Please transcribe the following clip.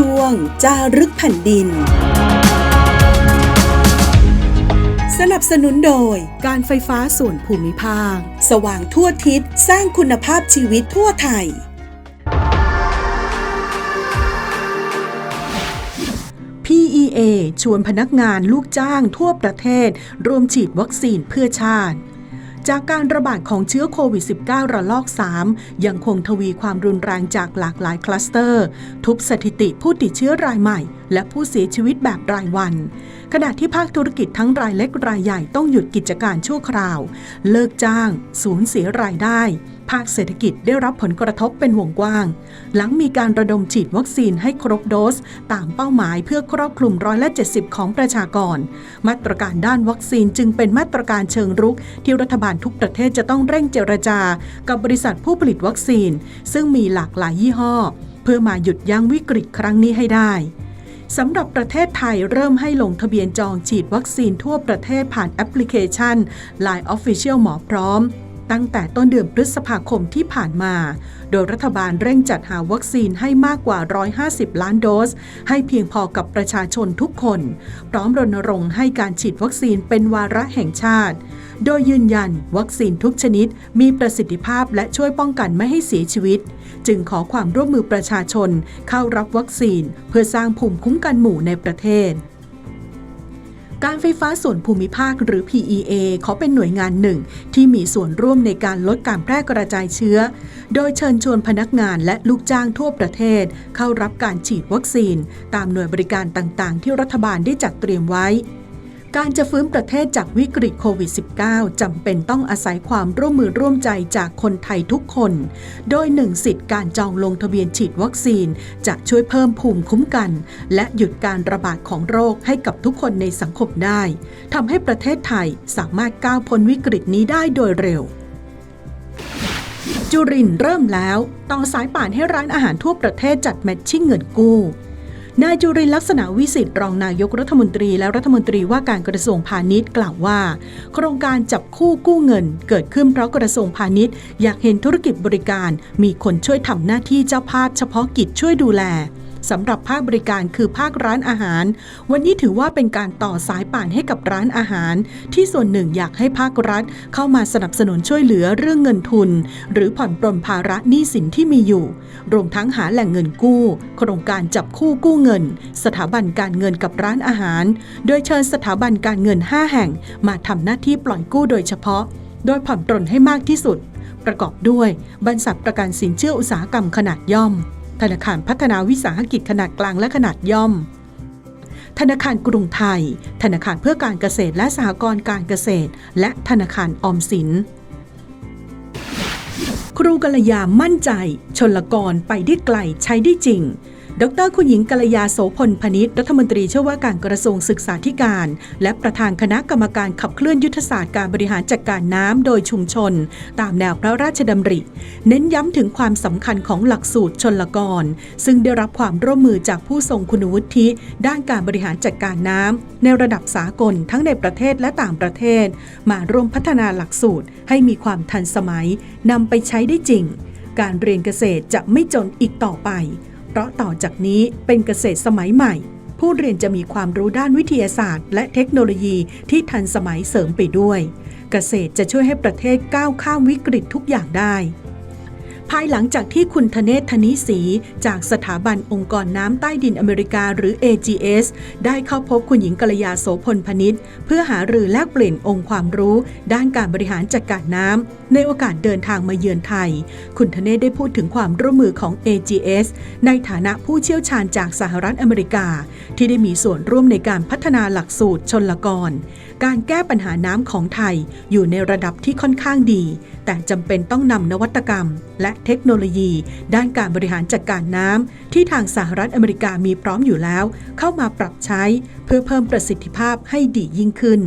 ช่วง จารึกแผ่นดิน สนับสนุนโดยการไฟฟ้าส่วนภูมิภาค สว่างทั่วทิศสร้างคุณภาพชีวิตทั่วไทย PEA ชวนพนักงานลูกจ้างทั่วประเทศรวมฉีดวัคซีนเพื่อชาติ จากการระบาดของเชื้อโควิด -19 ระลอก 3 ยังคงทวีความรุนแรงจากหลากหลายคลัสเตอร์ ทุบสถิติผู้ติดเชื้อรายใหม่ และผู้เสียชีวิตแบบรายวัน ขณะที่ภาคธุรกิจทั้งรายเล็กรายใหญ่ต้องหยุดกิจการชั่วคราว เลิกจ้าง สูญเสียรายได้ ภาคเศรษฐกิจได้รับผลกระทบเป็นวงกว้าง หลังมีการระดมฉีดวัคซีนให้ครบโดส ตามเป้าหมายเพื่อครอบคลุมร้อยละ 70 ของประชากร มาตรการด้านวัคซีนจึงเป็นมาตรการเชิงรุก ที่รัฐบาลทุกประเทศจะต้องเร่งเจรจา กับบริษัทผู้ผลิตวัคซีน ซึ่งมีหลากหลายยี่ห้อ เพื่อมาหยุดยั้งวิกฤตครั้งนี้ให้ได้ สำหรับประเทศไทยเริ่มให้ลงทะเบียนจองฉีดวัคซีนทั่วประเทศผ่านแอปพลิเคชัน Line Official หมอพร้อม ตั้งแต่ต้นเดือนพฤษภาคมที่ผ่านมา โดยรัฐบาลเร่งจัดหาวัคซีนให้มากกว่า 150 ล้านโดส ให้เพียงพอกับประชาชนทุกคน พร้อมรณรงค์ให้การฉีดวัคซีนเป็นวาระแห่งชาติ โดยยืนยันวัคซีนทุกชนิดมีประสิทธิภาพและช่วยป้องกันไม่ให้เสียชีวิต จึงขอความร่วมมือประชาชนเข้ารับวัคซีน เพื่อสร้างภูมิคุ้มกันหมู่ในประเทศการไฟฟ้าส่วนภูมิภาคหรือ PEA ขอเป็นหน่วยงานหนึ่ง ที่มีส่วนร่วมในการลดการแพร่กระจายเชื้อ โดยเชิญชวนพนักงานและลูกจ้างทั่วประเทศ เข้ารับการฉีดวัคซีน ตามหน่วยบริการต่างๆ ที่รัฐบาลได้จัดเตรียมไว้ การจะฟื้นประเทศจากวิกฤตโควิด -19 จำเป็นต้องอาศัยความร่วมมือร่วมใจจากคนไทยทุกคน โดยหนึ่งสิทธิ์การจองลงทะเบียนฉีดวัคซีน จะช่วยเพิ่มภูมิคุ้มกัน และหยุดการระบาดของโรคให้กับทุกคนในสังคมได้ทำให้ประเทศไทยสามารถก้าวพ้นวิกฤตนี้ได้โดยเร็ว จุรินเริ่มแล้ว ต่อสายป่านให้ร้านอาหารทั่วประเทศจัดแมทชิ่งเงินกู้ นายจุรินลักษณะวิสิทธิ์รองนายกรัฐมนตรีและรัฐมนตรีว่าการกระทรวงพาณิชย์กล่าวว่า โครงการจับคู่กู้เงิน เกิดขึ้นเพราะกระทรวงพาณิชย์ อยากเห็นธุรกิจบริการ มีคนช่วยทำหน้าที่เจ้าภาพเฉพาะกิจช่วยดูแล สำหรับภาคบริการคือภาคร้านอาหาร วันนี้ถือว่าเป็นการต่อสายป่านให้กับร้านอาหาร ที่ส่วนหนึ่งอยากให้ภาครัฐ เข้ามาสนับสนุนช่วยเหลือเรื่องเงินทุน หรือผ่อนปลนภาระหนี้สินที่มีอยู่ รวมทั้งหาแหล่งเงินกู้ โครงการจับคู่กู้เงิน สถาบันการเงินกับร้านอาหาร โดยเชิญสถาบันการเงิน 5 แห่ง มาทำหน้าที่ปล่อยกู้โดยเฉพาะ โดยผ่อนปลนให้มากที่สุด ประกอบด้วยบรรษัทประกันสินเชื่ออุตสาหกรรมขนาดย่อม ธนาคารพัฒนาวิสาหกิจขนาดกลางและขนาดย่อม ธนาคารกรุงไทย ธนาคารเพื่อการเกษตรและสหกรณ์การเกษตร และธนาคารออมสิน ครูกัลยามั่นใจ ชนละกรไปได้ไกลใช้ได้จริง ดรคุณหญิงกัลยาโสพลพนิษฐ์รัฐมนตรีช่วยว่าการกระทรวงศึกษาธิการ และประธานคณะกรรมการขับเคลื่อนยุทธศาสตร์การบริหารจัดการน้ำโดยชุมชน ตามแนวพระราชดำริ เน้นย้ำถึงความสำคัญของหลักสูตรชนละกร ซึ่งได้รับความร่วมมือจากผู้ทรงคุณวุฒิด้านการบริหารจัดการน้ำในระดับสากลทั้งในประเทศและต่างประเทศ มาร่วมพัฒนาหลักสูตรให้มีความทันสมัยนำไปใช้ได้จริง การเรียนเกษตรจะไม่จนอีกต่อไป เพราะต่อจากนี้เป็นเกษตรสมัยใหม่ ผู้เรียนจะมีความรู้ด้านวิทยาศาสตร์ และเทคโนโลยีที่ทันสมัยเสริมไปด้วย เกษตรจะช่วยให้ประเทศก้าวข้ามวิกฤตทุกอย่างได้ ภายหลังจากที่คุณธเนศธนิศรีจากสถาบันองค์กรน้ำใต้ดินอเมริกาหรือ AGS ได้เข้าพบคุณหญิงกัลยาโสพลพนิษฐ์เพื่อหารือแลกเปลี่ยนองค์ความรู้ ด้านการบริหารจัดการน้ำในโอกาสเดินทางมาเยือนไทย คุณธเนศได้พูดถึงความร่วมมือของ AGS ในฐานะผู้เชี่ยวชาญจากสหรัฐอเมริกา ที่ได้มีส่วนร่วมในการพัฒนาหลักสูตรชนละกร การแก้ปัญหาน้ำของไทย อยู่ในระดับที่ค่อนข้างดี แต่จำเป็นต้องนำนวัตกรรม และเทคโนโลยี ด้านการบริหารจัดการน้ำที่ทางสหรัฐอเมริกามีพร้อมอยู่แล้ว เข้ามาปรับใช้ เพื่อเพิ่มประสิทธิภาพให้ดียิ่งขึ้น